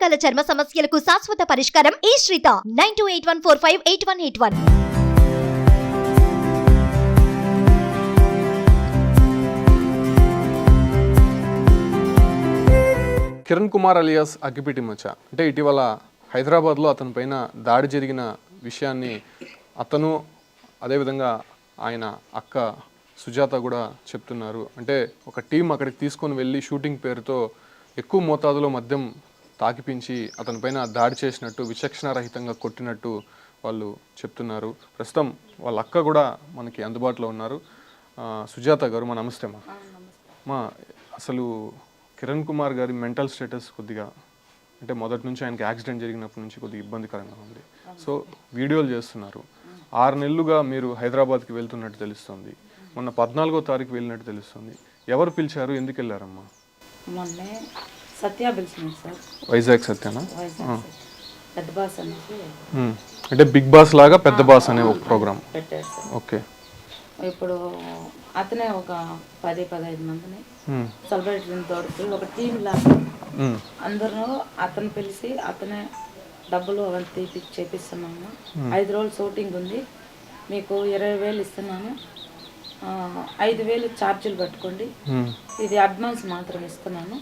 రకాల చర్మ సమస్యలకు శాశ్వత పరిష్కారం ఈ శ్రీత. Nine two eight one four five eight one eight one. Kiran Kumar alias అగ్గిపీటి మచ్చ. అంటే ఇటీవల హైదరాబాద్లో అతని పైన దాడి జరిగిన విషయాన్ని అతను అదేవిధంగా ఆయన అక్క సుజాత కూడా చెప్తున్నారు. అంటే ఒక టీం అక్కడికి తీసుకొని వెళ్ళి షూటింగ్ పేరుతో ఎక్కువ మోతాదులో మద్యం తాకిపించి అతని పైన దాడి చేసినట్టు విచక్షణారహితంగా కొట్టినట్టు వాళ్ళు చెప్తున్నారు. ప్రస్తుతం వాళ్ళ అక్క కూడా మనకి అందుబాటులో ఉన్నారు. సుజాత గారు మా నమస్తే మా మా అసలు కిరణ్ కుమార్ గారి మెంటల్ స్టేటస్ కొద్దిగా అంటే మొదటి నుంచి ఆయనకి యాక్సిడెంట్ జరిగినప్పటి నుంచి కొద్దిగా ఇబ్బందికరంగా ఉంది. సో వీడియోలు చేస్తున్నారు. ఆరు నెలలుగా మీరు హైదరాబాద్కి వెళ్తున్నట్టు తెలుస్తుంది. మొన్న పద్నాలుగో తారీఖు వెళ్ళినట్టు తెలుస్తుంది. ఎవరు పిలిచారు? ఎందుకు వెళ్ళారమ్మా? మొన్నే సత్య సార్. వైజాగ్ సత్యనా? వైజాగ్. పెద్ద బాస్ అనేసి. అంటే బిగ్ బాస్ లాగా పెద్ద బాస్ అనే ఒక ప్రోగ్రామ్. సార్. ఓకే. ఇప్పుడు అతనే ఒక పది పదహైదు మందిని ఉమ్. సెలబ్రిటీని తోడుకు ఒక టీం లాగా. అందరూ అతను పిలిచి అతనే డబ్బులు అవన్నీ తీపి చేపిస్తున్నాము. ఐదు రోజులు షూటింగ్ ఉంది. మీకు ఇరవై వేలు ఇస్తున్నాను. ఐదు వేలు ఛార్జీలు పట్టుకోండి. ఇది అడ్వాన్స్ మాత్రం ఇస్తున్నాను.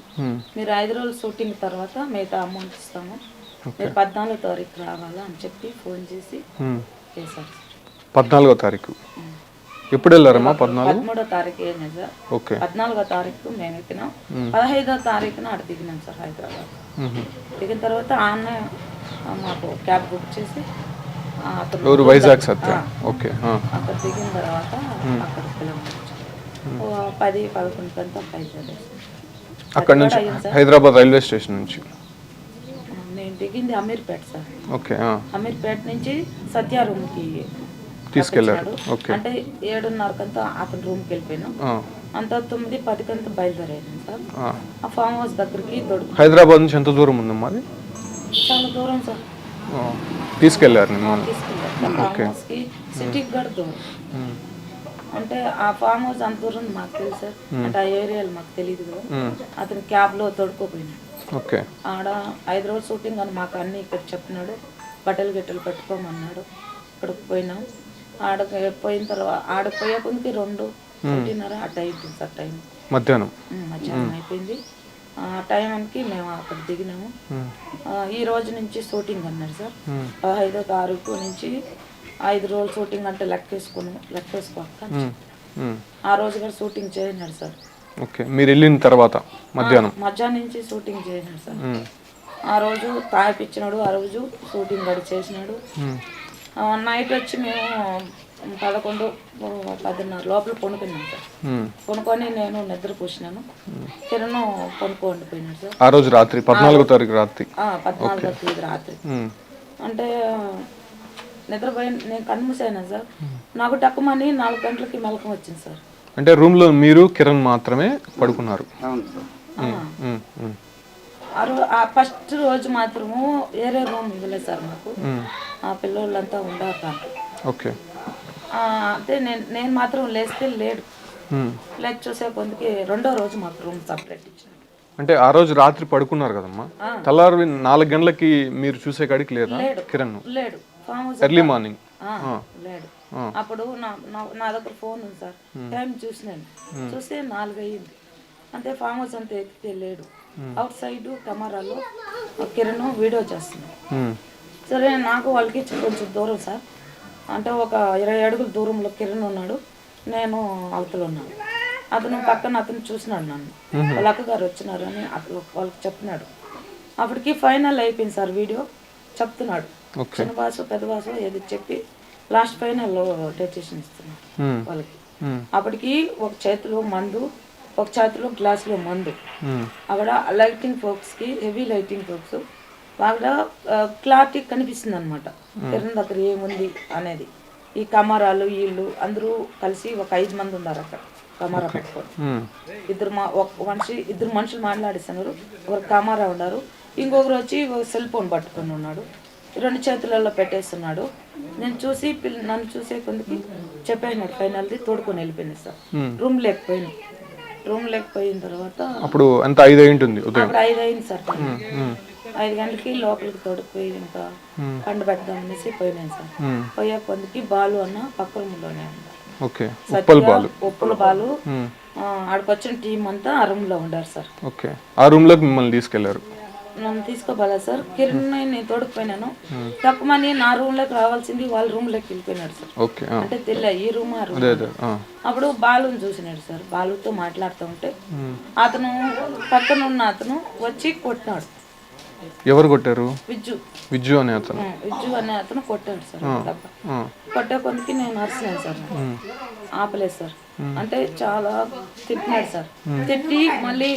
మీరు ఐదు రోజులు షూటింగ్ తర్వాత మిగతా అమౌంట్ ఇస్తాము. మీరు పద్నాలుగో తారీఖు రావాలా అని చెప్పి ఫోన్ చేసి. చేశారు. పద్నాలుగో తారీఖు. ఎప్పుడు వెళ్ళారమ్మా పద్నాలుగు? పదమూడో తారీఖు ఏం సార్. ఓకే. పద్నాలుగో తారీఖు మేము ఎక్కినాం. పదహైదో తారీఖున అక్కడ దిగినాం సార్ హైదరాబాద్. దిగిన తర్వాత ఆ అన్న ఆ, మాకు క్యాబ్ బుక్ చేసి ఎవరు? వైజాగ్ సత్య. ఓకే. అక్కడ దిగిన తర్వాత ఓ పది పదకొండు గంటల అక్కడ నుంచి హైదరాబాద్ రైల్వే స్టేషన్ నుంచి. నేను దిగింది అమీర్పేట సార్. ఓకే. అమీర్పేట నుంచి సత్య రూమ్కి తీసుకెళ్ళారు ఓకే. అంటే ఏడున్నరకంతా అతని రూమ్కి వెళ్ళిపోయినాం. అంతా తొమ్మిది పదికంతా బయలుదేరాను సార్. ఆ. ఫామ్ హౌస్ దగ్గరికి హైదరాబాద్ నుంచి ఎంత దూరం ఉందమ్మా అది? చాలా దూరం సార్. తీసుకెళ్ళారు మిమ్మల్ని సిటీకి కూడా దూరం ఉమ్. అంటే ఆ ఫామ్ హౌస్ అంత దూరం మాకు తెలుసు. సార్ అంటే ఆ ఏరియాలు మాకు తెలియదు కదా. అతను క్యాబ్లో తొడుకోపోయినాడు ఓకే. ఆడ ఐదు రోజులు షూటింగ్ అని మాకు అన్ని ఇక్కడ చెప్పినాడు. బట్టలు గిట్టలు పెట్టుకోమన్నాడు. ఇక్కడికి పోయినాం. ఆడకి పోయిన తర్వాత ఆడకి పోయే కొందికి రెండు ఒకటిన్నర అట్ట అయిపోయింది సార్ టైం మధ్యాహ్నం. మధ్యాహ్నం అయిపోయింది. ఆ టైంకి మేము అక్కడ దిగినాము. ఈ రోజు నుంచి షూటింగ్ అన్నారు సార్. పదహైదో తారీఖు నుంచి ఐదు రోజులు షూటింగ్ అంటే లెక్కేసుకుని లెక్కేసుకోక. ఆ రోజు కూడా షూటింగ్ చేయనాడు సార్. ఓకే మీరు వెళ్ళిన తర్వాత మధ్యాహ్నం? మధ్యాహ్నం నుంచి షూటింగ్ చేయనాడు సార్. ఆ రోజు తాగిపించినాడు ఆ రోజు షూటింగ్ కూడా చేసినాడు. నైట్ వచ్చి మేము పదకొండు పదిన్నర లోపల కొనుక్కున్నాం సార్. కొనుక్కొని నేను నిద్ర పూసినాను. కిరణ్ కొనుక్కోండి పోయినాడు సార్. ఆ రోజు రాత్రి పద్నాలుగో తారీఖు రాత్రి. ఆ, పద్నాలుగో తేదీ రాత్రి. అంటే నిద్రపోయి నేను కన్ను మూసాను సార్? నాకు టక్కుమని నాలుగు గంటలకి మెలకం వచ్చింది సార్. అంటే రూమ్లో మీరు కిరణ్ మాత్రమే పడుకున్నారు. ఆ. ఫస్ట్ రోజు మాత్రము వేరే రూమ్ ఇవ్వలేదు సార్ మాకు. ఆ పిల్లోళ్ళంతా ఉండారు దాంట్లో ఓకే. అంటే నేను నేను మాత్రం లేస్తే లేడు. లేక చూసే కొందికి రెండో రోజు మాకు రూమ్ సపరేట్ ఇచ్చాను అంటే ఆ రోజు రాత్రి పడుకున్నారు కదమ్మా? తెల్లారి నాలుగు గంటలకి మీరు చూసే కాడికి లేదా. కిరణ్? లేడు. ఎర్లీ మార్నింగ్ లేడు. అప్పుడు నా దగ్గర ఫోన్ ఉంది సార్. టైం చూసినాను. చూస్తే నాలుగు అయ్యింది. అంతే ఫామ్ హౌస్ అంతా ఎక్కితే లేడు. అవుట్ సైడ్ కెమెరాలో కిరణ్ వీడియో చేస్తున్నాడు. సరే నాకు వాళ్ళకి కొంచెం దూరం సార్. అంటే ఒక ఇరవై అడుగుల దూరంలో కిరణ్ ఉన్నాడు. నేను అవతల ఉన్నాను. అతను పక్కన అతను చూసినాడు నన్ను. వాళ్ళ అక్కగారు వచ్చినారు అని అతను వాళ్ళకి చెప్పినాడు. అప్పటికి ఫైనల్ అయిపోయింది సార్ వీడియో. చెప్తున్నాడు. చిన్న భాష పెద్ద భాష ఏది చెప్పి లాస్ట్ ఫైనల్లో డెసిషన్ ఇస్తున్నాడు. వాళ్ళకి. అప్పటికి ఒక చేతిలో మందు ఒక చేతిలో గ్లాసులో మందు. అక్కడ లైటింగ్ ఫోక్స్కి హెవీ లైటింగ్ ఫోక్స్ అక్కడ క్లారిటీ కనిపిస్తుంది అనమాట కిరణ్ దగ్గర ఏముంది అనేది. ఈ కెమెరాలు వీళ్ళు అందరూ కలిసి ఒక ఐదు మంది ఉన్నారు అక్కడ. కెమెరా పెట్టుకొని. ఇద్దరు మా ఒక మనిషి ఇద్దరు మనుషులు మాట్లాడిస్తున్నారు. ఒకరు కెమెరా ఉన్నారు. ఇంకొకరు వచ్చి సెల్ ఫోన్ పట్టుకొని ఉన్నాడు. రెండు చేతులలో పెట్టేస్తున్నాడు. నేను చూసి పిల్ల నన్ను చూసే కొందికి చెప్పేసినాడు ఫైనల్ది తోడుకొని వెళ్ళిపోయింది సార్. రూమ్ లేకపోయినా రూమ్ లేకపోయిన తర్వాత అప్పుడు ఎంత ఐదు అయి ఉంటుంది ఉదయం అప్పుడు ఐదు అయింది సార్. ఐదు గంటలకి లోపలికి తోడుకుపోయి ఇంకా పండు పెడదాం అనేసి పోయినాను సార్. పోయే కొందికి బాలు అన్న పక్క రూమ్లోనే ఉన్నారు ఓకే. ఉప్పల్ బాలు. ఆడికొచ్చిన టీం అంతా ఆ రూమ్లో ఉండారు సార్. ఓకే. ఆ రూమ్లోకి మిమ్మల్ని తీసుకెళ్ళారు? నన్ను తీసుకోబాలా సార్? కిరణ్ నేను తోడుకుపోయినాను. తక్కువని నా రూమ్లోకి రావాల్సింది వాళ్ళ రూమ్లోకి వెళ్ళిపోయినాడు సార్. అంటే తెల్ల ఈ రూమ్ ఆ రూమ్. అప్పుడు బాలుని చూసినాడు సార్. బాలుతో మాట్లాడుతూ ఉంటే అతను పక్కన ఉన్న అతను వచ్చి కొట్టినాడు. ఎవరు కొట్టారు? విజ్జు. విజ్జు అనే అతను. విజ్జు అనే అతను కొట్టాడు సార్ కొట్టే కొనికి నేను అరిసినాను సార్. ఆపలేదు సార్. అంటే చాలా తిట్టినాడు సార్. తిట్టి మళ్ళీ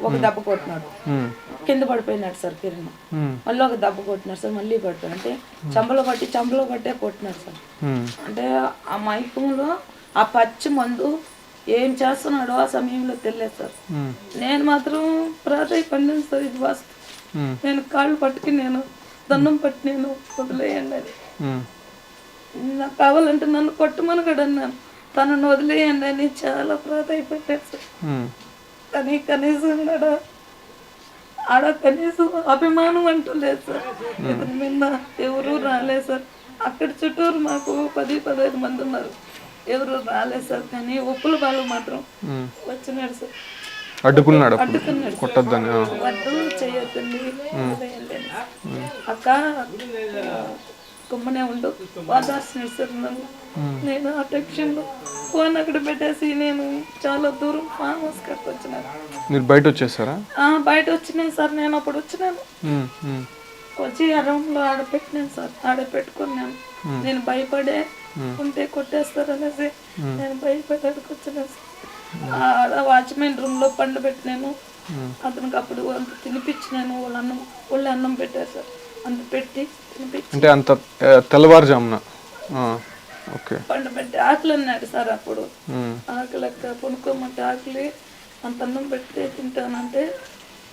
ఒక దెబ్బ కొట్టినాడు. కింద పడిపోయినాడు సార్ కిరణ్. మళ్ళీ ఒక దెబ్బ కొట్టినాడు సార్ మళ్ళీ పడిపోయాడు అంటే చంపలో పట్టి చంపలో పట్టే కొట్టినాడు సార్. అంటే ఆ మైకంలో ఆ పచ్చి మందు ఏం చేస్తున్నాడో ఆ సమయంలో తెలియదు సార్. నేను మాత్రం ప్రాధాయ పండిన సార్ ఇది వాస్తు ఉమ్, నేను కాళ్ళు పట్టుకి నేను దండం పట్టి నేను వదిలేయండి అని. నాకు కావాలంటే నన్ను కొట్టమనగడు అన్నాను. తనను వదిలేయండి అని చాలా ఉమ్, కానీ కనీసం ఆడ ఆడ కనీసం అభిమానం అంటూ లేదు సార్. ఇతని మీద ఎవరు రాలేదు సార్. అక్కడ చుట్టూరు మాకు పది పదహైదు మంది ఉన్నారు. ఎవరు రాలేదు సార్ కానీ ఒప్పుల వాళ్ళు మాత్రం. వచ్చినాడు సార్. అడ్డుకున్నాడు. కొట్టద్దని వద్దు చేయొద్దండి. అక్క కుమ్మనే ఉండు. నన్ను. నేను ఆ టెన్షన్లో ఫోన్ అక్కడ పెట్టేసి నేను చాలా దూరం ఫామ్ హౌస్ కట్టి వచ్చినాను మీరు బయట వచ్చేసారా? ఆ, బయట వచ్చినాను సార్. నేను అప్పుడు వచ్చినాను. వచ్చి ఆ రూమ్లో ఆడ పెట్టినాను సార్. ఆడ పెట్టుకున్నాను. నేను భయపడే ఉంటే కొట్టేస్తారు అనేసి నేను భయపడి వచ్చినాను సార్. ఆడ వాచ్మెన్ రూమ్లో పండు పెట్టినాను. అతనికి అప్పుడు అంత తినిపించినాను. వాళ్ళ అన్నం వాళ్ళ అన్నం పెట్టారు సార్. అంత పెట్టి తినిపించి అంటే అంత తెల్లవారుజామున. ఆ, ఓకే. పండు పెట్టి ఆకలి అన్నాడు సార్ అప్పుడు. ఆకలి అక్క కొనుక్కోమంటే ఆకలి అంత అన్నం పెడితే తింటానంటే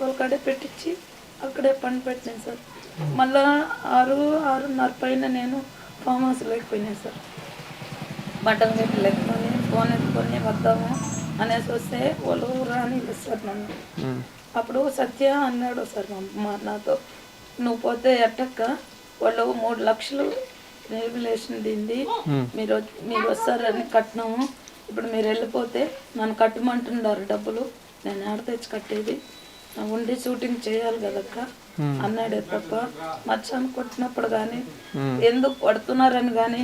వాళ్ళకడే పెట్టించి అక్కడే పండు పెట్టినాను సార్. మళ్ళా ఆరు ఆరున్నర పైన నేను ఫామ్ హౌస్ లేకపోయినాను సార్. బట్టలు గట్టి లేకపోయి ఫోన్ ఎత్తుకొని వద్దాము. అనేసి వస్తే వాళ్ళు రాని సార్ నన్ను. అప్పుడు సత్య అన్నాడు సార్ మా నాతో నువ్వు పోతే ఎట్టక్క? వాళ్ళు మూడు లక్షలు రెగ్యులేషన్ దింది. మీరు మీరు వస్తారని కట్టినాము. ఇప్పుడు మీరు వెళ్ళిపోతే నన్ను కట్టమంటున్నారు డబ్బులు. నేను ఆడ తెచ్చి కట్టేది. ఉండి షూటింగ్ చేయాలి కదక్క? అన్నాడే తప్ప మచ్చాన్ని కొట్టినప్పుడు కానీ ఎందుకు కొడుతున్నారని కానీ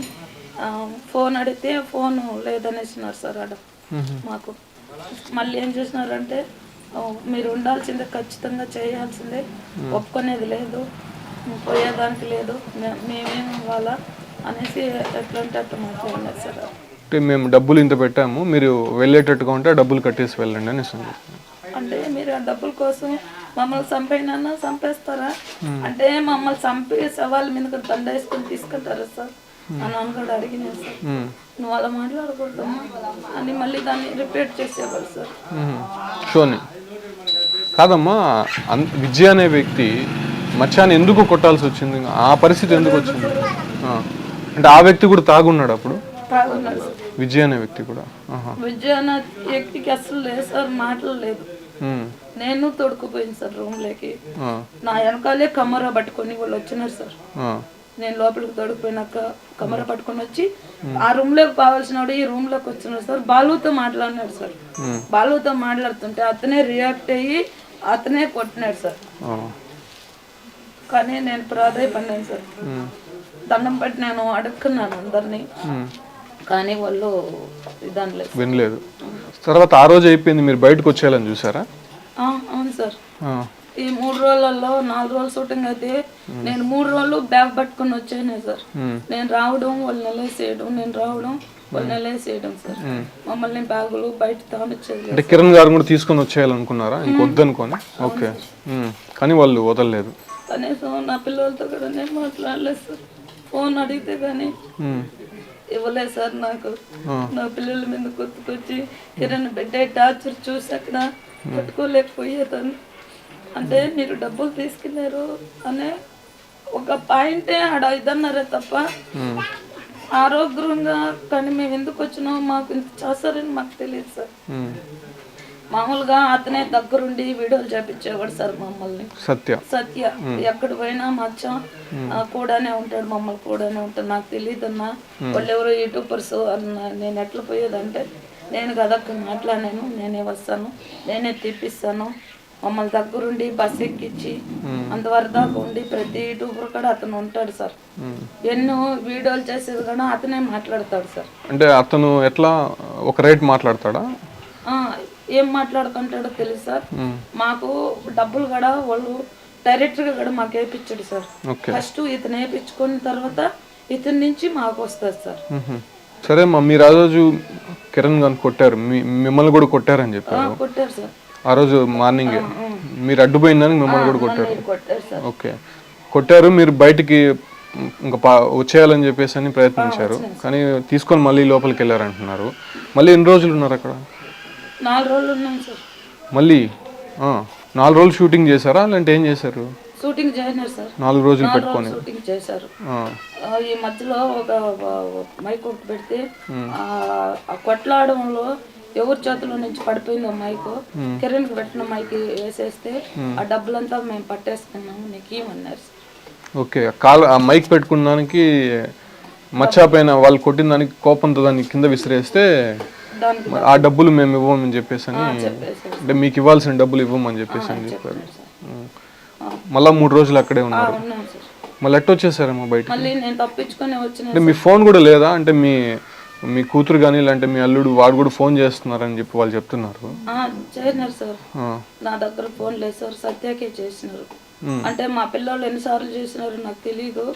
ఫోన్ అడిగితే ఫోన్ లేదనేసినారు సార్ ఆడ. మాకు. మళ్ళీ ఏం చేసినారంటే "ఓ, మీరు ఉండాల్సిందే ఖచ్చితంగా చేయాల్సిందే. ఒప్పుకునేది లేదు పోయేదానికి లేదు మేమేం ఇవ్వాలా అనేసి ఎట్లంటే అట్లా మాట్లాడినారు సార్. అంటే మేము డబ్బులు ఇంత పెట్టాము మీరు వెళ్ళేటట్టుగా ఉంటే డబ్బులు కట్టేసి వెళ్ళండి అని. అంటే మీరు ఆ డబ్బుల కోసం మమ్మల్ని చంపైనా చంపేస్తారా? అంటే మమ్మల్ని చంపి సవాళ్ళ మీద దండ వేసుకొని తీసుకుంటారా సార్? అని అని సార్ నువ్వు అలా మాట్లాడకూడదమ్మా అని మళ్ళీ దాన్ని రిపీట్ చేసేవాళ్ళు సార్. షోని. కాదమ్మా అన్ విజయ్ అనే వ్యక్తి మచ్చాన్ని ఎందుకు కొట్టాల్సి వచ్చింది? ఆ పరిస్థితి ఎందుకు వచ్చింది. అంటే ఆ వ్యక్తి కూడా తాగున్నాడు అప్పుడు? విజయ్ అనే వ్యక్తి కూడా. విజయ అన్న వ్యక్తికి అసలు లేదు సార్ మాటలు లేదు. నేను తొడుకుపోయింది సార్ రూమ్లోకి. ఆ, నా వెనకాలే కమరా పట్టుకొని వాళ్ళు వచ్చినారు సార్. నేను లోపలికి తొడిగిపోయినాక కమరా పట్టుకొని వచ్చి ఆ రూమ్లోకి కావాల్సినవాడు ఈ రూమ్లోకి వచ్చినాడు సార్. బాలుతో మాట్లాడినాడు సార్. బాలుతో మాట్లాడుతుంటే అతనే రియాక్ట్ అయ్యి అతనే కొట్టినాడు సార్. కానీ నేను ప్రాధాయపడినాను సార్. దండం పెట్టి నేను అడుక్కున్నాను అందరినీ. కానీ వాళ్ళు ఇదాని లేదు వినలేదు. తర్వాత ఆ రోజు అయిపోయింది మీరు బయటకు వచ్చేయాలని చూసారా? అవును సార్. ఈ మూడు రోజులలో నాలుగు రోజులు షూటింగ్ అయితే నేను మూడు రోజులు బ్యాగ్ పట్టుకొని వచ్చాను సార్. నేను రావడం వాళ్ళు నెలేసేయడం నేను రావడం వాళ్ళు నెలేసేయడం సార్. మమ్మల్ని బ్యాగులు బయట లేదు. అంటే కిరణ్ గారు కూడా తీసుకొని వచ్చేయాలనుకున్నారా ఇంకొద్దనుకొని? ఓకే. కానీ వాళ్ళు వదలలేదు. కనీసం నా పిల్లలతో కూడా నేను మాట్లాడలేదు సార్. ఫోన్ అడిగితే కానీ ఇవ్వలేదు సార్ నాకు. నా పిల్లల మీద గుర్తుకొచ్చి కిరణ్ బిడ్డ టార్చర్ చూసి అక్కడ పట్టుకోలేకపోయేదాన్ని. అంటే మీరు డబ్బులు తీసుకెళ్ళారు అనే ఒక పాయింటే ఆడ ఇదన్నారే తప్ప ఆరోగ్యంగా కానీ మేము ఎందుకు వచ్చినామో మాకు ఇంత చేస్తారని మాకు తెలియదు సార్. మామూలుగా అతనే దగ్గరుండి వీడియోలు చేపించేవాడు సార్ మమ్మల్ని. సత్య. సత్య. ఎక్కడ పోయినా మచ్చం కూడానే ఉంటాడు మమ్మల్ని కూడానే ఉంటాడు. నాకు తెలియదు అన్న వాళ్ళు ఎవరో యూట్యూబర్స్ అన్న నేను ఎట్లా పోయేదంటే నేను కదా మాట్లాడాను నేనే వస్తాను నేనే తెప్పిస్తాను మమ్మల్ని దగ్గరుండి బస్ ఎక్కించి అంతవరకు దాకా ఉండి ప్రతి యూట్యూబర్ కూడా అతను ఉంటాడు సార్. ఎన్నో వీడియోలు చేసేది కూడా అతనే మాట్లాడతాడు సార్. అంటే అతను ఎట్లా ఒక రేట్ మాట్లాడతాడా? ఏం మాట్లాడుకుంటాడో తెలుసు సార్. మాకు డబ్బులు కూడా వాళ్ళు డైరెక్టర్గా కూడా మాకు వేయించాడు సార్. ఫస్ట్ ఇతను వేయించుకున్న తర్వాత ఇతని నుంచి మాకు వస్తుంది సార్. సరే అమ్మా మీరు ఆ రోజు కిరణ్ గారిని కొట్టారు. మీ మిమ్మల్ని కూడా కొట్టారని చెప్పారు. కొట్టారు సార్. ఆ రోజు మార్నింగ్. మీరు అడ్డుపోయిందని మిమ్మల్ని కూడా కొట్టారు. మీరు కొట్టారు సార్. ఓకే. కొట్టారు మీరు బయటికి ఇంకా పా- వచ్చేయాలని చెప్పేసి అని ప్రయత్నించారు. కానీ తీసుకొని మళ్ళీ లోపలికి వెళ్ళారంటున్నారు. మళ్ళీ ఎన్ని రోజులు ఉన్నారు అక్కడ? నాలుగు రోజులు ఉన్నాం సార్. మళ్ళీ? ఆ, నాలుగు రోజులు షూటింగ్ చేశారా? లేదంటే ఏం చేశారు? షూటింగ్ చేయనారు సార్. నాలుగు రోజులు నాలుగు పెట్టుకొని. రోజులు షూటింగ్ చేశారు. ఆ, ఆ, ఈ మధ్యలో ఒక మైక్ ఒకటి పెడితే ఆ ఆ కొట్లాడడంలో ఎవరి చేతిలో నుంచి పడిపోయిందో మైక్ కిరణ్కి పెట్టిన మైక్ వేసేస్తే ఆ డబ్బులంతా మేము పట్టేసుకున్నాము. నీకు ఏమన్నారు ఓకే కాల్ ఆ మైక్ పెట్టుకున్న దానికి మచ్చా పైన వాళ్ళు కొట్టిన దానికి కోపంతో దాన్ని కింద విసిరేస్తే ఆ డబ్బులు మేము ఇవ్వమని చెప్పేసి అని అంటే మీకు ఇవ్వాల్సిన డబ్బులు ఇవ్వమని చెప్పేసి అని చెప్పారు ఉం. మళ్ళా మూడు రోజులు అక్కడే ఉన్నారు. మళ్ళీ ఎట్ట వచ్చేసారమ్మా బయట అంటే మీ ఫోన్ కూడా లేదా? అంటే మీ మీ కూతురు కానీ లేదంటే మీ అల్లుడు వాడు కూడా ఫోన్ చేస్తున్నారని చెప్పి వాళ్ళు చెప్తున్నారు. చేసినారు సార్. నా దగ్గర ఫోన్ లేదు సార్ సత్యాకే చేసినారు. అంటే మా పిల్లలు ఎన్నిసార్లు చేసినారు నాకు తెలియదు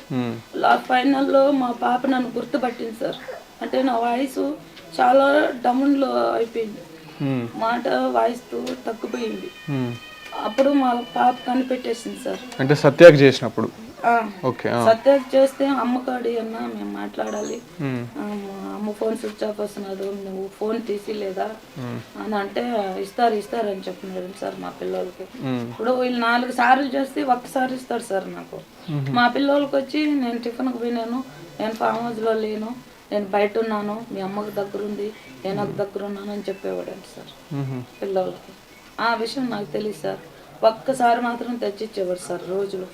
ఫైనల్లో మా పాప నన్ను గుర్తుపట్టింది సార్. అంటే నా వాయిస్ చాలా డౌన్లో అయిపోయింది. మాట వాయిస్తూ తగ్గిపోయింది. అప్పుడు మా పాప కనిపెట్టేసింది సార్. అంటే సత్యాకి చేసినప్పుడు. ఓకే. సత్యాకి చేస్తే అమ్మ కాడి అన్న మేము మాట్లాడాలి. అమ్మ ఫోన్ స్విచ్ ఆఫ్ వస్తున్నది నువ్వు ఫోన్ తీసి లేదా అని అంటే ఇస్తారు ఇస్తారు అని చెప్పినారు సార్ మా పిల్లలకి. ఇప్పుడు వీళ్ళు నాలుగు సార్లు చేస్తే ఒక్కసారి ఇస్తారు సార్ నాకు. మా పిల్లలకి వచ్చి నేను టిఫిన్కి పోయినాను నేను ఫామ్ హౌస్లో లేను నేను బయట ఉన్నాను మీ అమ్మకి దగ్గర ఉంది నేను ఒక దగ్గర ఉన్నాను అని చెప్పేవాడండి సార్. పిల్లలకి ఆ విషయం నాకు తెలియదు సార్. ఒక్కసారి మాత్రం తెచ్చిచ్చేవాడు సార్ రోజులు.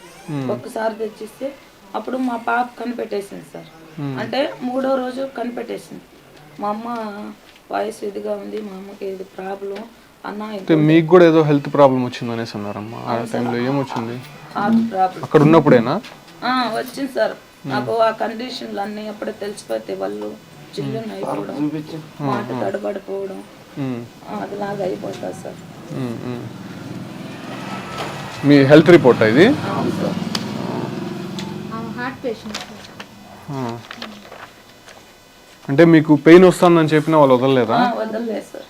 ఒక్కసారి తెచ్చిస్తే అప్పుడు మా పాప కనిపెట్టేసింది సార్. అంటే మూడో రోజు కనిపెట్టేసింది. మా అమ్మ వాయిస్ ఇదిగా ఉంది మా అమ్మకి ఇది ప్రాబ్లం అన్న అంటే మీకు కూడా ఏదో హెల్త్ ప్రాబ్లం వచ్చింది అనేసి అన్నారమ్మా. ఆ టైంలో ఏమొచ్చింది? అక్కడ ఉన్నప్పుడేనా? ఆ, వచ్చింది సార్. నాకు ఆ కండిషన్లు అన్నీ అప్పుడే తెలిసిపోతే వాళ్ళు చిల్లుని అయిపోవడం మాట తడబడిపోవడం ఉం. ఆ, అదిలాగా అయిపోతుంది సార్. మీ హెల్త్ రిపోర్ట్ ఇది? అవును సార్ హార్ట్ పేషెంట్. ఆ. అంటే మీకు పెయిన్ వస్తుందని చెప్పినా వాళ్ళు వదలలేదా? సార్.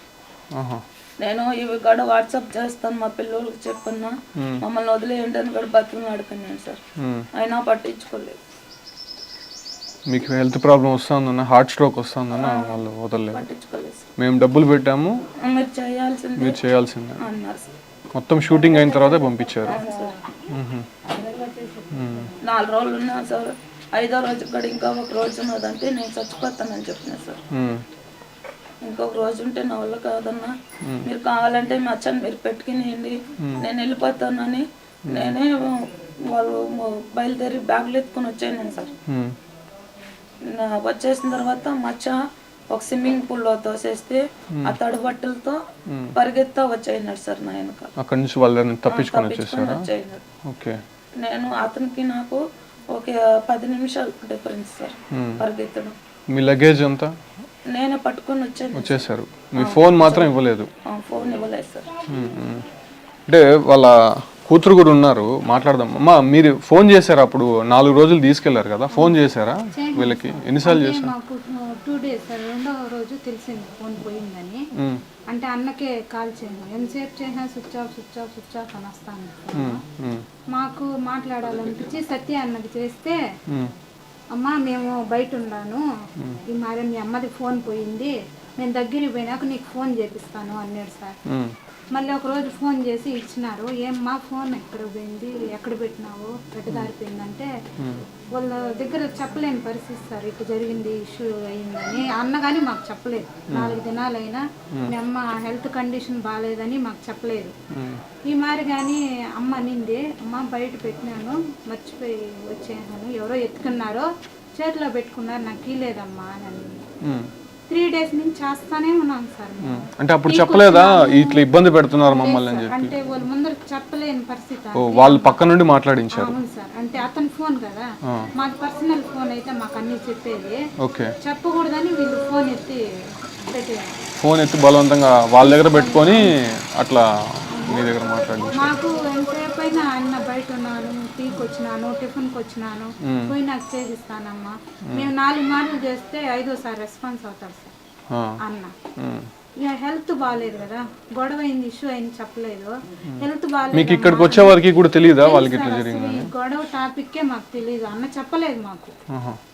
నేను ఇవి కూడా వాట్సాప్ చేస్తాను మా పిల్లలకి చెప్పన్నా. మమ్మల్ని వదిలేయండి అని కూడా బతుకుని అడుకున్నాను సార్. అయినా పట్టించుకోలేదు. మీకు హెల్త్ ప్రాబ్లం వస్తుందన్న హార్ట్ స్ట్రోక్ వస్తుందన్న వాళ్ళు వదలలేదు. మేము డబ్బులు పెట్టాము. మీరు చేయాల్సిందే మీరు చేయాల్సిందే. అన్నారు సార్. మొత్తం షూటింగ్ అయిన తర్వాత పంపించారు. నాలుగు రోజులు ఉన్నా సార్. ఐదో రోజు కూడా ఇంకా ఒక రోజు ఉన్నదంటే నేను చచ్చిపోతానని చెప్పిన సార్. ఇంకొక రోజు ఉంటే నా వల్ల కాదన్నా. మీరు కావాలంటే మా అచ్చని మీరు పెట్టుకునేయండి. నేను వెళ్ళిపోతానని నేనే వాళ్ళు బయలుదేరి బ్యాగులు ఎత్తుకొని వచ్చాను సార్. వచ్చేసిన తర్వాత మచ్చ ఒక స్విమ్మింగ్ పూల్లో తోసేస్తే ఆ తడి బట్టలతో పరిగెత్తా వచ్చేయినాడు సార్ నా వెనక. అక్కడి నుంచి వాళ్ళని తప్పించుకొని వచ్చేసారా? ఓకే. నేను అతనికి నాకు ఒక పది నిమిషాలు డిఫరెన్స్ సార్ పరిగెత్తడం. మీ లగేజ్ అంతా నేనే పట్టుకొని వచ్చాను వచ్చేసారు. మీ ఫోన్ మాత్రం ఇవ్వలేదు. ఆ, ఫోన్ ఇవ్వలేదు సార్. అంటే వాళ్ళ కూతురు కూడా ఉన్నారు. మాట్లాడదాం. అమ్మా మీరు ఫోన్ చేశారా అప్పుడు? నాలుగు రోజులు తీసుకెళ్ళారు కదా. ఫోన్ చేశారా వీళ్ళకి? ఎన్నిసార్లు చేశారు? టూ డేస్ రెండవ రోజు తెలిసింది ఫోన్ పోయిందని. అంటే అన్నకే కాల్ చేయను ఎంతసేపు చేసినా switch off switch off switch off అని వస్తాను మాకు మాట్లాడాలనిపించి సత్య అన్నకి చేస్తే. అమ్మా మేము బయట ఉన్నాను. ఈ మరి మీ అమ్మది ఫోన్ పోయింది. నేను దగ్గరికి పోయినాక నీకు ఫోన్ చేపిస్తాను అన్నాడు సార్. మళ్ళీ ఒక రోజు ఫోన్ చేసి ఇచ్చినారు ఏమ్మా ఫోన్ ఎక్కడ పోయింది? ఎక్కడ పెట్టినావు? ఎట్టదారిపోయిందంటే వాళ్ళ దగ్గర చెప్పలేని పరిస్థితి సార్ ఇట్లా జరిగింది ఇష్యూ అయిందని. అన్న కానీ మాకు చెప్పలేదు. నాలుగు దినాలైనా మీ అమ్మ హెల్త్ కండిషన్ బాగాలేదని మాకు చెప్పలేదు. ఈ మారి కానీ అమ్మ అనింది అమ్మ బయట పెట్టినాను మర్చిపోయి వచ్చేసాను. ఎవరో ఎత్తుకున్నారో చేతిలో పెట్టుకున్నారు నాకు ఇలేదమ్మా అని. త్రీ డేస్ నుంచి చేస్తానే ఉన్నాం సార్. అంటే అప్పుడు చెప్పలేదా? ఇట్లా ఇబ్బంది పెడుతున్నారు మమ్మల్ని అని చెప్పి. అంటే వాళ్ళ ముందర చెప్పలేని పరిస్థితి ఓ వాళ్ళు పక్క నుండి మాట్లాడించారు. అవును సార్. అంటే అతని ఫోన్ కదా. మాది పర్సనల్ ఫోన్ అయితే మాకు అన్ని చెప్పేది. ఓకే. చెప్పకూడదని వీళ్ళు ఫోన్ ఎత్తి పెట్టేది ఫోన్ ఎత్తి బలవంతంగా వాళ్ళ దగ్గర పెట్టుకొని అట్లా మీ దగ్గర మాట్లాడించారు మాకు ఎంతసేపు అయినా అన్న బయట ఉన్నాను టీకి వచ్చినాను టిఫిన్కి వచ్చినాను పోయి నాకు చేసిస్తానమ్మా మేము నాలుగు మాటలు చేస్తే ఐదోసారి రెస్పాన్స్ అవుతారు సార్. అన్న. ఇక హెల్త్ బాగాలేదు కదా. గొడవ అయింది ఇష్యూ అయింది చెప్పలేదు. హెల్త్ మీకు బాగాలేదు ఇక్కడికి వచ్చే వరకు కూడా తెలియదా వాళ్ళకి ఇట్లా జరిగింది గొడవ టాపిక్కే మాకు తెలియదు. అన్న చెప్పలేదు మాకు.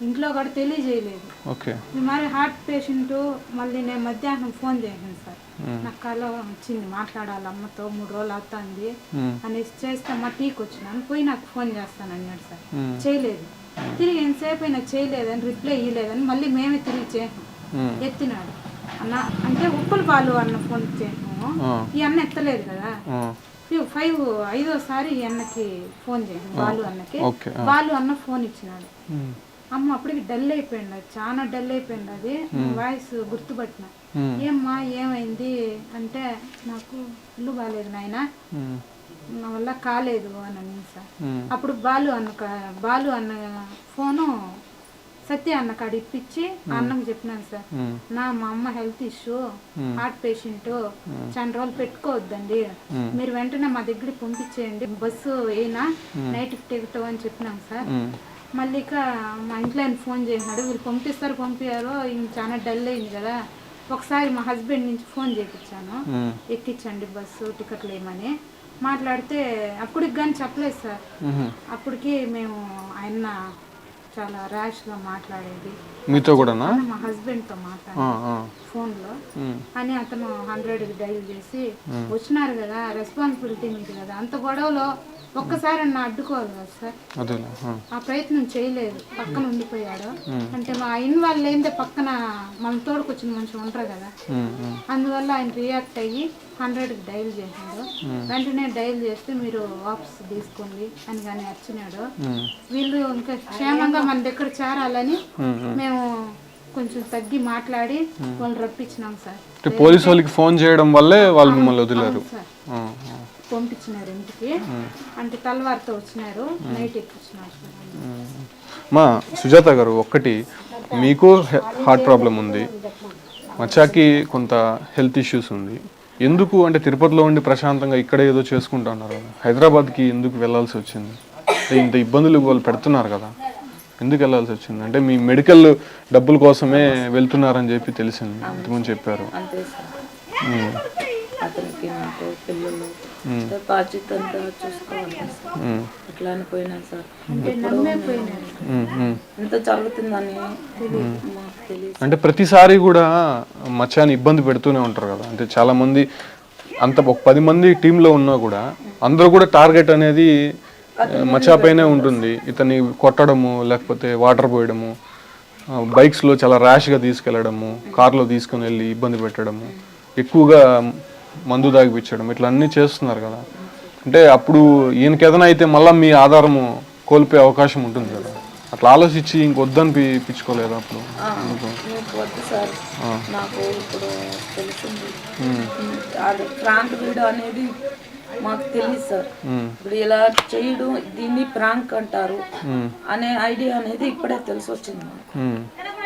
ఇంట్లో కూడా తెలియజేయలేదు. ఓకే. మరి హార్ట్ పేషెంట్ మళ్ళీ నేను మధ్యాహ్నం ఫోన్ చేశాను సార్. నాకు కళ వచ్చింది మాట్లాడాలి అమ్మతో మూడు రోజులు అవుతుంది అనేసి చేస్తే అమ్మ టీకి వచ్చినాను. పోయి నాకు ఫోన్ చేస్తాను అన్నాడు సార్. చేయలేదు. తిరిగి ఎంతసేపు అయినా చేయలేదని రిప్లై ఇవ్వలేదని మళ్ళీ మేమే తిరిగి చేసాం ఎత్తినాడు. అన్న అంటే ఉప్పుల పాలు అన్న ఫోన్ చేసాము ఈ అన్న ఎత్తలేదు కదా. ఫైవ్ ఐదోసారి ఈ అన్నకి ఫోన్ చేసాను బాలు అన్నకి. బాలు అన్న ఫోన్ ఇచ్చినాడు. అమ్మ అప్పటికి డల్ అయిపోయింది అది చాలా డల్ అయిపోయింది అది. వాయిస్ గుర్తుపట్టిన. ఏమ్మా ఏమైంది? అంటే నాకు ఇల్లు బాగాలేదు నాయన. నా వల్ల కాలేదు అని అనింది సార్. అప్పుడు బాలు అన్న బాలు అన్న ఫోను సత్య అన్న కాడ ఇప్పించి అన్నకు చెప్పినాను సార్. నా మా అమ్మ హెల్త్ ఇష్యూ హార్ట్ పేషెంట్ చాలా రోజులు పెట్టుకోవద్దండి. మీరు వెంటనే మా దగ్గరికి పంపించేయండి. బస్సు అయినా నైట్ టికెట్ అని చెప్పినాం సార్. మళ్ళీ ఇక మా ఇంట్లో ఆయన ఫోన్ చేసినాడు. వీళ్ళు పంపిస్తారు పంపించారో ఇంక చాలా డల్ అయింది కదా. ఒకసారి మా హస్బెండ్ నుంచి ఫోన్ చేయించాను ఎక్కించండి బస్సు టికెట్లు ఏమని. మాట్లాడితే అప్పటికి కానీ చెప్పలేదు సార్. అప్పటికి మేము ఆయన చాలా ర్యాష్గా మాట్లాడేది. మీతో కూడానా? మా హస్బెండ్తో మాట్లాడి ఆ, ఆ, ఫోన్లో. ఉమ్, అని అతను హండ్రెడ్ డైల్ చేసి వచ్చినారు కదా రెస్పాన్సిబిలిటీ మీది కదా. అంత గొడవలో ఒక్కసారి అన్న అడ్డుకోవాలి కదా సార్. అదేలే ఆ, ప్రయత్నం చేయలేదు. పక్కన ఉండిపోయాడు. అంటే మా ఆయన వాళ్ళు ఏందే పక్కన మన తోడుకొచ్చిన మనిషి ఉంటారు కదా. అందువల్ల ఆయన రియాక్ట్ అయ్యి హండ్రెడ్కి డైల్ చేశాడు. వెంటనే డైల్ చేస్తే మీరు వాపస్ తీసుకోండి అని కానీ వచ్చినాడు వీళ్ళు ఇంకా క్షేమంగా మన దగ్గర చేరాలని మేము కొంచెం తగ్గి మాట్లాడి వాళ్ళు రప్పించినాం సార్. పోలీసు వాళ్ళకి ఫోన్ చేయడం వల్లే వాళ్ళు మిమ్మల్ని వదిలేరు. పంపించినారు ఇంటికి. అంటే తలవారితో వచ్చినారు. నైట్ ఎక్కించినారు మా సుజాత గారు ఒక్కటి మీకు హార్ట్ ప్రాబ్లం ఉంది. మచ్చాకి కొంత హెల్త్ ఇష్యూస్ ఉంది. ఎందుకు అంటే తిరుపతిలో ఉండి ప్రశాంతంగా ఇక్కడే ఏదో చేసుకుంటా ఉన్నారు. హైదరాబాద్కి ఎందుకు వెళ్ళాల్సి వచ్చింది? అంటే ఇంత ఇబ్బందులు వాళ్ళు పెడుతున్నారు కదా. ఎందుకు వెళ్ళాల్సి వచ్చింది? అంటే మీ మెడికల్ డబ్బుల కోసమే వెళ్తున్నారని చెప్పి తెలిసింది. ఇంతకుముందు చెప్పారు. అంతే సార్ బాధ్యత అంతా చూసుకోవాలి సార్. అట్లా అని సార్. ఇంత జరుగుతుందని మాకు తెలియదు. అంటే ప్రతిసారి కూడా మచ్చాని ఇబ్బంది పెడుతూనే ఉంటారు కదా. అంటే చాలా మంది అంత ఒక పది మంది టీంలో ఉన్నా కూడా అందరూ కూడా టార్గెట్ అనేది మచ్చా పైనే ఉంటుంది. ఇతన్ని కొట్టడము లేకపోతే వాటర్ పోయడము బైక్స్లో చాలా ర్యాష్గా తీసుకెళ్ళడము కార్లో తీసుకొని వెళ్ళి ఇబ్బంది పెట్టడము ఎక్కువగా మందు తాగిపించడం ఇట్లా అన్నీ చేస్తున్నారు కదా. అంటే అప్పుడు ఈయనకి ఏదైనా అయితే మళ్ళీ మీ ఆధారము కోల్పోయే అవకాశం ఉంటుంది కదా. అట్లా ఆలోచించి ఇంకొద్దని పిచ్చుకోలేదు అప్పుడు? ఎందుకు? మీకు వద్దు సార్ నాకు ఇప్పుడు తెలిసింది. వీడియో అనేది మాకు తెలియదు సార్. ఇప్పుడు ఇలా చేయడం దీన్ని ప్రాంక్ అంటారు అనే ఐడియా అనేది ఇప్పుడే తెలిసి వచ్చింది మాకు.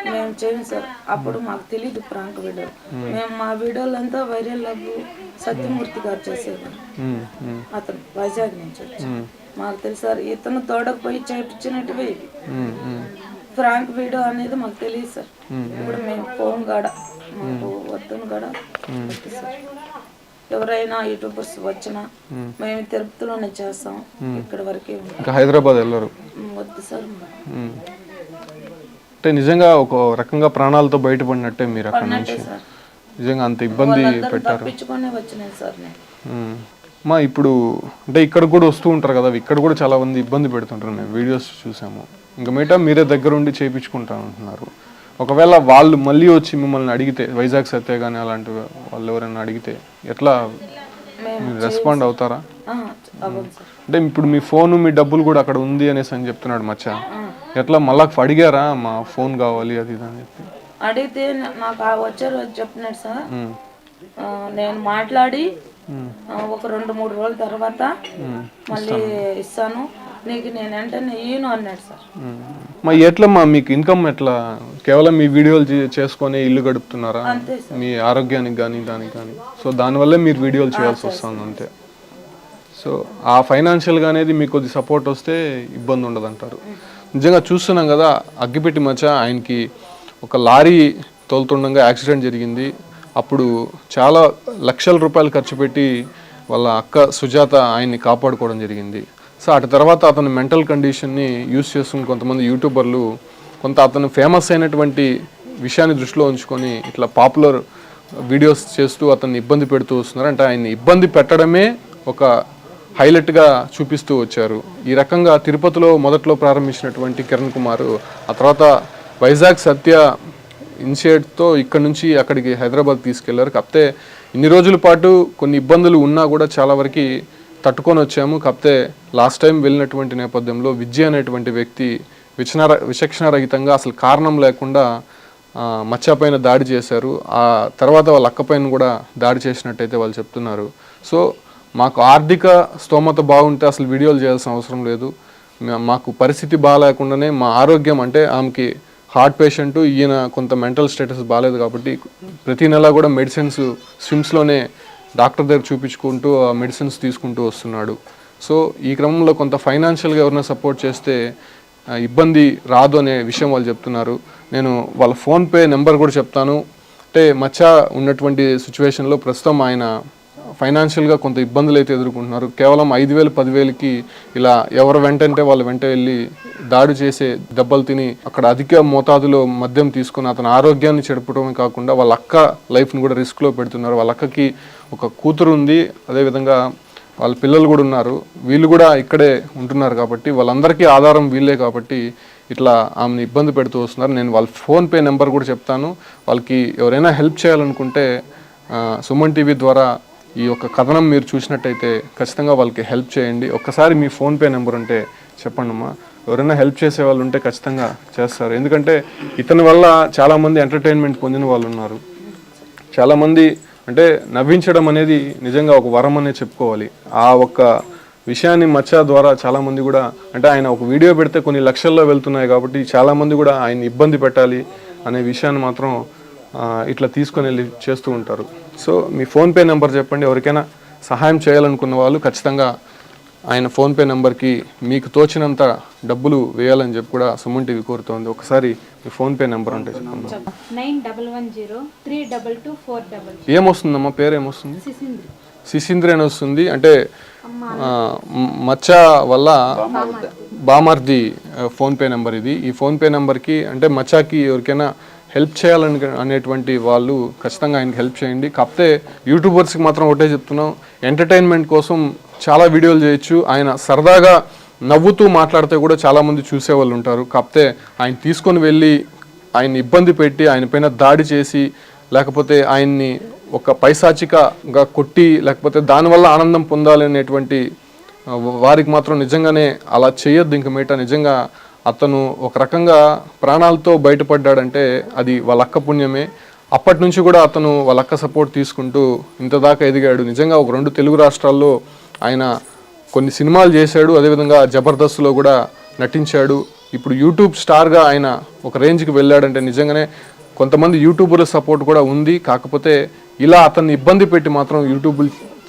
మేము. చేయం సార్. అప్పుడు మాకు తెలియదు ప్రాంక్ వీడియో. మేము. మా వీడియోలంతా వైరల్ అవ్వు సత్యమూర్తి గారు చేసేవారు అతను వైజాగ్ నుంచి వచ్చి. మాకు తెలుసు సార్ ఇతను తోడకపోయి చేపించినట్టువే ఇవి ఉమ్, ఉమ్, ఫ్రాంక్ వీడియో అనేది మాకు తెలియదు సార్. ఇప్పుడు మేము ఫోన్ కాడ మాకు వద్దును కాడ సార్. ఎవరైనా యూట్యూబర్స్ వచ్చినా మేము. తిరుపతిలోనే చేస్తాం. ఇక్కడ వరకే ఇంకా హైదరాబాద్ వెళ్ళరు. వద్దు సార్. అంటే నిజంగా ఒక రకంగా ప్రాణాలతో బయటపడినట్టే మీరు అక్కడ నుంచి. నిజంగా అంత ఇబ్బంది పెట్టారు. మా ఇప్పుడు అంటే ఇక్కడ కూడా వస్తూ ఉంటారు కదా ఇక్కడ కూడా చాలా మంది ఇబ్బంది పెడుతుంటారు. మేము వీడియోస్ చూసాము. ఇంకా మిగతా మీరే దగ్గర ఉండి చేయించుకుంటా ఉంటున్నారు. ఒకవేళ వాళ్ళు మళ్ళీ వచ్చి మిమ్మల్ని అడిగితే వైజాగ్ సత్య కానీ అలాంటి వాళ్ళు ఎవరైనా అడిగితే ఎట్లా? రెస్పాండ్ అవుతారా? అంటే ఇప్పుడు మీ ఫోన్ మీ డబ్బులు కూడా అక్కడ ఉంది అనేసి అని చెప్తున్నాడు మచ్చ. ఎట్లా మళ్ళా అడిగారా? మా ఫోన్ కావాలి అది ఇది అని చెప్పి. అడిగితే నాకు వచ్చే రోజు చెప్పినాడు సార్. నేను మాట్లాడి ఒక రెండు మూడు రోజుల తర్వాత మళ్ళీ ఇస్తాను. నీకు నేను వెంటనే ఇయ్యను అన్నాడు సార్. మా ఎట్లా మా మీకు ఇన్కమ్ ఎట్లా? కేవలం మీ వీడియోలు చేసుకొని ఇల్లు గడుపుతున్నారా? అంతే సార్. మీ ఆరోగ్యానికి కానీ దానికి కానీ సో దానివల్లే మీరు వీడియోలు చేయాల్సి వస్తుంది అంతే. సో ఆ ఫైనాన్షియల్గా అనేది మీకు కొద్ది సపోర్ట్ వస్తే ఇబ్బంది ఉండదు అంటారు నిజంగా చూస్తున్నాం కదా అగ్గిపెట్టి మచ్చ ఆయనకి ఒక లారీ తోలుతుండగా యాక్సిడెంట్ జరిగింది. అప్పుడు చాలా లక్షల రూపాయలు ఖర్చు పెట్టి వాళ్ళ అక్క సుజాత ఆయన్ని కాపాడుకోవడం జరిగింది. సో అటు తర్వాత అతని మెంటల్ కండిషన్ని యూస్ చేసుకుని కొంతమంది యూట్యూబర్లు కొంత అతను ఫేమస్ అయినటువంటి విషయాన్ని దృష్టిలో ఉంచుకొని ఇట్లా పాపులర్ వీడియోస్ చేస్తూ అతన్ని ఇబ్బంది పెడుతూ వస్తున్నారు అంటే ఆయన్ని ఇబ్బంది పెట్టడమే ఒక హైలైట్గా చూపిస్తూ వచ్చారు. ఈ రకంగా తిరుపతిలో మొదట్లో ప్రారంభించినటువంటి కిరణ్ కుమార్ ఆ తర్వాత వైజాగ్ సత్య ఇన్షియేట్తో ఇక్కడ నుంచి అక్కడికి హైదరాబాద్ తీసుకెళ్ళారు. కాకపోతే ఇన్ని రోజుల పాటు కొన్ని ఇబ్బందులు ఉన్నా కూడా చాలా వరకు తట్టుకొని వచ్చాము. కాకపోతే లాస్ట్ టైం వెళ్ళినటువంటి నేపథ్యంలో విజయ్ అనేటువంటి వ్యక్తి విచనర విచక్షణారహితంగా అసలు కారణం లేకుండా మచ్చపైన దాడి చేశారు. ఆ తర్వాత వాళ్ళ అక్కపైన కూడా దాడి చేసినట్టయితే వాళ్ళు చెప్తున్నారు. సో మాకు ఆర్థిక స్తోమత బాగుంటే అసలు వీడియోలు చేయాల్సిన అవసరం లేదు. మాకు పరిస్థితి బాగాలేకుండానే మా ఆరోగ్యం అంటే ఆమెకి హార్ట్ పేషెంట్ ఈయన కొంత మెంటల్ స్టేటస్ బాగాలేదు కాబట్టి ప్రతి నెల కూడా మెడిసిన్స్ స్విమ్స్లోనే డాక్టర్ దగ్గర చూపించుకుంటూ ఆ మెడిసిన్స్ తీసుకుంటూ వస్తున్నాడు. సో ఈ క్రమంలో కొంత ఫైనాన్షియల్గా ఎవరైనా సపోర్ట్ చేస్తే ఇబ్బంది రాదు అనే విషయం వాళ్ళు చెప్తున్నారు. నేను వాళ్ళ ఫోన్పే నెంబర్ కూడా చెప్తాను. అంటే మచ్చ ఉన్నటువంటి సిచ్యువేషన్లో ప్రస్తుతం ఆయన ఫైనాన్షియల్గా కొంత ఇబ్బందులు అయితే ఎదుర్కొంటున్నారు. కేవలం ఐదు వేలు పదివేలకి ఇలా ఎవరు వెంటంటే వాళ్ళు వెంట వెళ్ళి దాడి చేసే దెబ్బలు తిని అక్కడ అధిక మోతాదులో మద్యం తీసుకుని అతని ఆరోగ్యాన్ని చెడపడమే కాకుండా వాళ్ళ అక్క లైఫ్ని కూడా రిస్క్లో పెడుతున్నారు. వాళ్ళ అక్కకి ఒక కూతురు ఉంది. అదేవిధంగా వాళ్ళ పిల్లలు కూడా ఉన్నారు. వీళ్ళు కూడా ఇక్కడే ఉంటున్నారు కాబట్టి వాళ్ళందరికీ ఆధారం వీళ్ళే కాబట్టి ఇట్లా ఆమెను ఇబ్బంది పెడుతూ వస్తున్నారు. నేను వాళ్ళ ఫోన్పే నెంబర్ కూడా చెప్తాను. వాళ్ళకి ఎవరైనా హెల్ప్ చేయాలనుకుంటే సుమన్ టీవీ ద్వారా ఈ యొక్క కథనం మీరు చూసినట్టయితే ఖచ్చితంగా వాళ్ళకి హెల్ప్ చేయండి. ఒక్కసారి మీ ఫోన్పే నెంబర్ ఉంటే చెప్పండి అమ్మా. ఎవరైనా హెల్ప్ చేసే వాళ్ళు ఉంటే ఖచ్చితంగా చేస్తారు. ఎందుకంటే ఇతని వల్ల చాలామంది ఎంటర్టైన్మెంట్ పొందిన వాళ్ళు ఉన్నారు. చాలామంది అంటే నవ్వించడం అనేది నిజంగా ఒక వరం అనే చెప్పుకోవాలి. ఆ ఒక్క విషయాన్ని మచ్చ ద్వారా చాలామంది కూడా అంటే ఆయన ఒక వీడియో పెడితే కొన్ని లక్షల్లో వెళ్తున్నాయి కాబట్టి చాలామంది కూడా ఆయన ఇబ్బంది పెట్టాలి అనే విషయాన్ని మాత్రం ఇట్లా తీసుకొని వెళ్ళి చేస్తూ ఉంటారు. సో మీ ఫోన్పే నెంబర్ చెప్పండి. ఎవరికైనా సహాయం చేయాలనుకున్న వాళ్ళు ఖచ్చితంగా ఆయన ఫోన్పే నెంబర్కి మీకు తోచినంత డబ్బులు వేయాలని చెప్పి కూడా సుమన్ టీవీ కోరుతోంది. ఒకసారి మీ ఫోన్పే నెంబర్ ఉంటే చెప్పండి ఏమొస్తుందమ్మా? పేరు ఏమొస్తుంది సిసింద్రి అని వస్తుంది. అంటే మచ్చ వల్ల బామర్ది. ఫోన్పే నెంబర్ ఇది. ఈ ఫోన్పే నెంబర్కి అంటే మచ్చాకి ఎవరికైనా హెల్ప్ చేయాలని అనేటువంటి వాళ్ళు ఖచ్చితంగా ఆయనకి హెల్ప్ చేయండి. కాకపోతే యూట్యూబర్స్కి మాత్రం ఒకటే చెప్తున్నాం. ఎంటర్టైన్మెంట్ కోసం చాలా వీడియోలు చేయొచ్చు. ఆయన సరదాగా నవ్వుతూ మాట్లాడితే కూడా చాలామంది చూసేవాళ్ళు ఉంటారు. కాకపోతే ఆయన తీసుకొని వెళ్ళి ఆయన ఇబ్బంది పెట్టి ఆయన పైన దాడి చేసి లేకపోతే ఆయన్ని ఒక పైశాచికగా కొట్టి లేకపోతే దానివల్ల ఆనందం పొందాలి అనేటువంటి వారికి మాత్రం నిజంగానే అలా చేయొద్దు. ఇంక మీట నిజంగా అతను ఒక రకంగా ప్రాణాలతో బయటపడ్డాడంటే అది వాళ్ళ అక్క పుణ్యమే. అప్పటి నుంచి కూడా అతను వాళ్ళ అక్క సపోర్ట్ తీసుకుంటూ ఇంతదాకా ఎదిగాడు. నిజంగా ఒక రెండు తెలుగు రాష్ట్రాల్లో ఆయన కొన్ని సినిమాలు చేశాడు. అదేవిధంగా జబర్దస్త్లో కూడా నటించాడు. ఇప్పుడు యూట్యూబ్ స్టార్గా ఆయన ఒక రేంజ్కి వెళ్ళాడంటే నిజంగానే కొంతమంది యూట్యూబర్ల సపోర్ట్ కూడా ఉంది. కాకపోతే ఇలా అతన్ని ఇబ్బంది పెట్టి మాత్రం యూట్యూబ్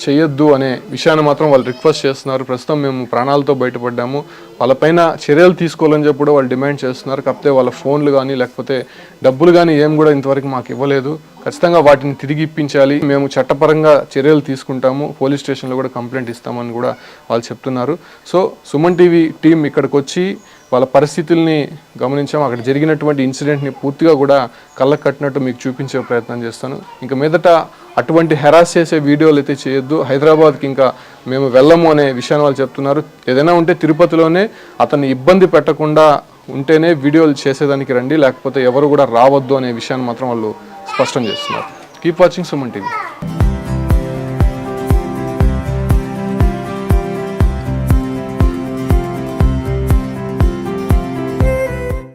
చేయొద్దు అనే విషయాన్ని మాత్రం వాళ్ళు రిక్వెస్ట్ చేస్తున్నారు. ప్రస్తుతం మేము ప్రాణాలతో బయటపడ్డాము. వాళ్ళపైన చర్యలు తీసుకోవాలని చెప్పి కూడా వాళ్ళు డిమాండ్ చేస్తున్నారు. కాకపోతే వాళ్ళ ఫోన్లు కానీ లేకపోతే డబ్బులు కానీ ఏం కూడా ఇంతవరకు మాకు ఇవ్వలేదు. ఖచ్చితంగా వాటిని తిరిగి ఇప్పించాలి. మేము చట్టపరంగా చర్యలు తీసుకుంటాము. పోలీస్ స్టేషన్లో కూడా కంప్లైంట్ ఇస్తామని కూడా వాళ్ళు చెప్తున్నారు. సో సుమన్ టీవీ టీం ఇక్కడికి వచ్చి వాళ్ళ పరిస్థితుల్ని గమనించాము అక్కడ జరిగినటువంటి ఇన్సిడెంట్ని పూర్తిగా కూడా కళ్ళకు కట్టినట్టు మీకు చూపించే ప్రయత్నం చేస్తాను. ఇంకా మీదట అటువంటి హెరాస్ చేసే వీడియోలు అయితే చేయొద్దు. హైదరాబాద్కి ఇంకా మేము వెళ్ళము అనే విషయాన్ని వాళ్ళు చెప్తున్నారు. ఏదైనా ఉంటే తిరుపతిలోనే అతన్ని ఇబ్బంది పెట్టకుండా ఉంటేనే వీడియోలు చేసేదానికి రండి. లేకపోతే ఎవరు కూడా రావద్దు అనే విషయాన్ని మాత్రం వాళ్ళు స్పష్టం చేస్తున్నారు. Keep watching Suman TV.